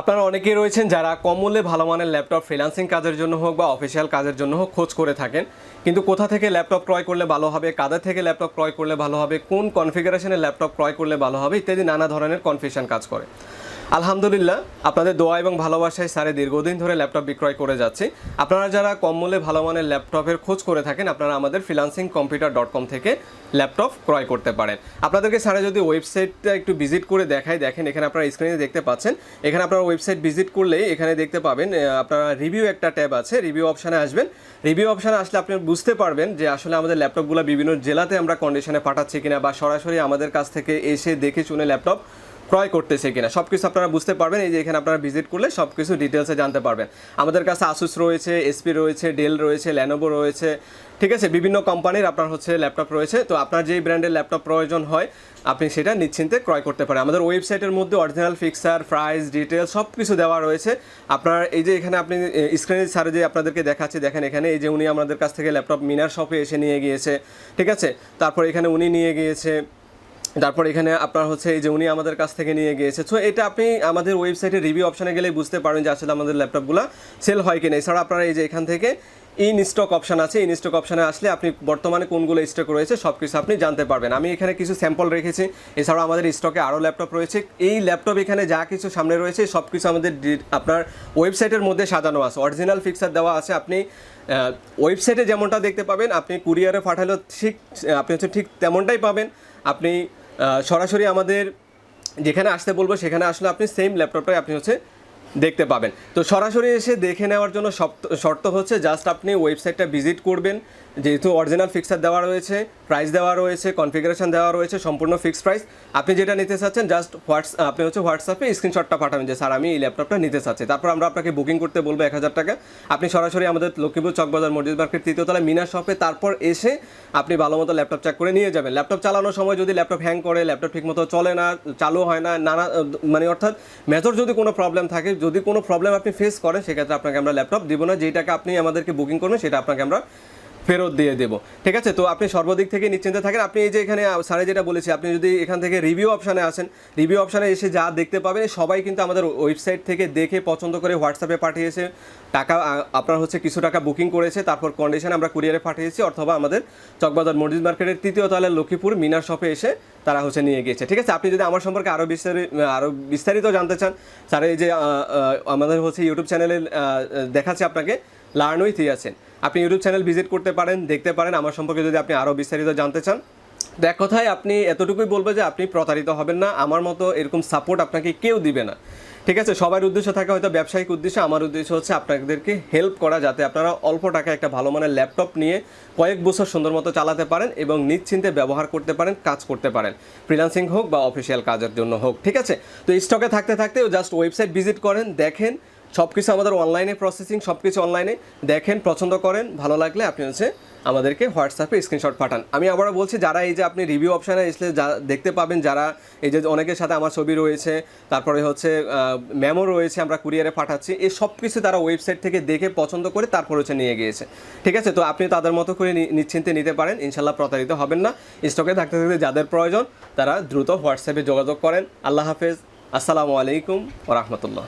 আপনারা অনেকেই রয়েছেন যারা কম মূল্যে ভালো মানের ল্যাপটপ ফ্রিলান্সিং কাজের জন্য হোক বা অফিসিয়াল কাজের জন্য হোক খোঁজ করে থাকেন। কিন্তু কোথা থেকে ল্যাপটপ ক্রয় করলে ভালো হবে, কাদের থেকে ল্যাপটপ ক্রয় করলে ভালো হবে, কোন কনফিগারেশনের ল্যাপটপ ক্রয় করলে ভালো হবে, ইত্যাদি নানা ধরনের কনফিউশন কাজ করে। আলহামদুলিল্লাহ, আপনাদের দোয়া এবং ভালোবাসায় স্যারে দীর্ঘদিন ধরে ল্যাপটপ বিক্রয় করে যাচ্ছে। আপনারা যারা কম মূল্যে ভালো মানের ল্যাপটপের খোঁজ করে থাকেন, আপনারা আমাদের ফ্রিলান্সিং কম্পিউটার ডট কম থেকে ল্যাপটপ ক্রয় করতে পারেন। আপনাদেরকে স্যারে যদি ওয়েবসাইটটা একটু ভিজিট করে দেখাই দেখেন এখানে আপনারা স্ক্রিনে দেখতে পাচ্ছেন। এখানে আপনারা ওয়েবসাইট ভিজিট করলেই এখানে দেখতে পাবেন আপনারা রিভিউ একটা ট্যাব আছে রিভিউ অপশানে আসবেন। রিভিউ অপশানে আসলে আপনি বুঝতে পারবেন যে আসলে আমাদের ল্যাপটপগুলো বিভিন্ন জেলাতে আমরা কন্ডিশনে পাঠাচ্ছি কিনা বা সরাসরি আমাদের কাছ থেকে এসে দেখে শুনে ল্যাপটপ ক্রয় করতেছে কিনা সব কিছু আপনারা বুঝতে পারবেন। এই যে এখানে আপনারা ভিজিট করলে সব কিছু ডিটেলসে জানতে পারবেন। আমাদের কাছে আসুস রয়েছে এসপি রয়েছে ডেল রয়েছে ল্যানোভো রয়েছে, ঠিক আছে? বিভিন্ন কোম্পানির আপনার হচ্ছে ল্যাপটপ রয়েছে। তো আপনার যেই ব্র্যান্ডের ল্যাপটপ প্রয়োজন হয়, আপনি সেটা নিশ্চিন্তে ক্রয় করতে পারেন। আমাদের ওয়েবসাইটের মধ্যে অরিজিনাল ফিক্সার প্রাইস ডিটেলস সব কিছু দেওয়া রয়েছে। আপনার এই যে এখানে আপনি স্ক্রিনে স্যারে যে আপনাদেরকে দেখাচ্ছি, দেখেন এখানে, এই যে উনি আমাদের কাছ থেকে ল্যাপটপ মিনার শপে এসে নিয়ে গিয়েছে, ঠিক আছে? তারপর এখানে উনি নিয়ে গিয়েছে তারপর এখানে আপনার হচ্ছে এই যে উনি আমাদের কাছ থেকে নিয়ে গিয়েছে। সো এটা আপনি আমাদের ওয়েবসাইটে রিভিউ অপশানে গেলেই বুঝতে পারেন যে আসলে আমাদের ল্যাপটপগুলো সেল হয় কিনা। এছাড়া আপনারা এই যে এখান থেকে ইন স্টক অপশান আছে। ইন স্টক অপশানে আসলে আপনি বর্তমানে কোনগুলো স্টক রয়েছে সব কিছু আপনি জানতে পারবেন। আমি এখানে কিছু স্যাম্পল রেখেছি। এছাড়াও আমাদের স্টকে আরও ল্যাপটপ রয়েছে। এই ল্যাপটপ এখানে যা কিছু সামনে রয়েছে সব কিছু আমাদের আপনার ওয়েবসাইটের মধ্যে সাজানো আছে। অরিজিনাল ফিক্সার দেওয়া আছে। আপনি ওয়েবসাইটে যেমনটা দেখতে পাবেন, আপনি কুরিয়ারে পাঠালেও ঠিক, আপনি হচ্ছে ঠিক তেমনটাই পাবেন। আপনি সরাসরি আমাদের যেখানে আসতে বলব সেখানে আসলে আপনি সেম ল্যাপটপটাই আপনি হচ্ছে দেখতে পাবেন। তো সরাসরি এসে দেখে নেওয়ার জন্য শর্ত- হচ্ছে জাস্ট আপনি ওয়েবসাইটটা ভিজিট করবেন। যেহেতু অরিজিনাল ফিক্সার দেওয়া রয়েছে প্রাইস দেওয়া রয়েছে কনফিগারেশন দেওয়া রয়েছে, সম্পূর্ণ ফিক্সড প্রাইস আপনি যেটা নিতে চাচ্ছেন জাস্ট হোয়াটস আপনি হচ্ছে হোয়াটসঅ্যাপে স্ক্রিনশটটা পাঠাবেন যে, স্যার, আমি এই ল্যাপটপটা নিতে চাচ্ছি। তারপর আমরা আপনাকে বুকিং করতে বলব এক হাজার টাকা। আপনি সরাসরি আমাদের লক্ষ্মীপুর চকবাজার মসজিদ মার্কেট তৃতীয়তলা মিনা শপে তারপর এসে আপনি ভালো মতো ল্যাপটপ চেক করে নিয়ে যাবেন। ল্যাপটপ চালানোর সময় যদি ল্যাপটপ হ্যাং করে ল্যাপটপ ঠিকমতো চলে না, চালু হয় না, নানা মানে অর্থাৎ মেজর যদি কোনো প্রবলেম থাকে যদি কোনো প্রবলেম আপনি ফেস করেন, সেক্ষেত্রে আপনাকে আমরা ল্যাপটপ দিব না। যেটাকে আপনি আমাদেরকে বুকিং করবেন, সেটা আপনাকে আমরা ফেরত দিয়ে দেবো। ঠিক আছে? তো আপনি সর্বদিক থেকে নিশ্চিন্তে থাকেন। আপনি এই যে এখানে স্যারে যেটা বলেছি, আপনি যদি এখান থেকে রিভিউ অপশানে আসেন রিভিউ অপশানে এসে যা দেখতে পাবেন, সবাই কিন্তু আমাদের ওয়েবসাইট থেকে দেখে পছন্দ করে হোয়াটসঅ্যাপে পাঠিয়েছে। টাকা আপনার হচ্ছে কিছু টাকা বুকিং করেছে, তারপর কন্ডিশন আমরা কুরিয়ারে পাঠিয়েছি, অথবা আমাদের চকবাজার মসজিদ মার্কেটের তৃতীয় তলায় লক্ষ্মীপুর মিনার শপে এসে তারা হচ্ছে নিয়ে গিয়েছে। ঠিক আছে? আপনি যদি আমার সম্পর্কে আরও বিস্তারিত আরও বিস্তারিত জানতে চান, স্যার এই যে আমাদের হচ্ছে ইউটিউব চ্যানেলে দেখাচ্ছে আপনাকে, লার্ন উইথ ইয়াসেন আপনি ইউটিউব চ্যানেল ভিজিট করতে পারেন, দেখতে পারেন। আমার সম্পর্কে যদি আপনি আরও বিস্তারিত জানতে চান তো এক কথায় আপনি এতটুকুই বলব যে আপনি প্রতারিত হবেন না। আমার মতো এরকম সাপোর্ট আপনাকে কেউ দিবে না। ঠিক আছে? সবার উদ্দেশ্য থাকে হয়তো ব্যবসায়িক উদ্দেশ্য। আমার উদ্দেশ্য হচ্ছে আপনাদেরকে হেল্প করা যাতে আপনারা অল্প টাকায় একটা ভালো মানের ল্যাপটপ নিয়ে কয়েক বছর সুন্দর মতো চালাতে পারেন এবং নিশ্চিন্তে ব্যবহার করতে পারেন, কাজ করতে পারেন। ফ্রিলান্সিং হোক বা অফিসিয়াল কাজের জন্য হোক। ঠিক আছে? তো স্টকে থাকতে থাকতে জাস্ট ওয়েবসাইট ভিজিট করেন, দেখেন সব কিছু আমাদের অনলাইনে প্রসেসিং সব কিছু অনলাইনে দেখেন, পছন্দ করেন, ভালো লাগলে আপনি হচ্ছে আমাদেরকে হোয়াটসঅ্যাপে স্ক্রিনশট পাঠান। আমি আবারও বলছি, যারা এই যে আপনি রিভিউ অপশানে এসলে যা দেখতে পাবেন, যারা এই যে অনেকের সাথে আমার ছবি রয়েছে, তারপরে হচ্ছে মেমো রয়েছে আমরা কুরিয়ারে পাঠাচ্ছি, এই সব কিছু তারা ওয়েবসাইট থেকে দেখে, পছন্দ করে তারপর হচ্ছে নিয়ে গিয়েছে। ঠিক আছে? তো আপনি তাদের মতো করে নিশ্চিন্তে নিতে পারেন ইনশাল্লাহ প্রতারিত হবেন না। স্টকে থাকতে থাকতে যাদের প্রয়োজন, তারা দ্রুত হোয়াটসঅ্যাপে যোগাযোগ করেন। আল্লাহ হাফেজ। আসসালামু আলাইকুম রহমতুল্লাহ।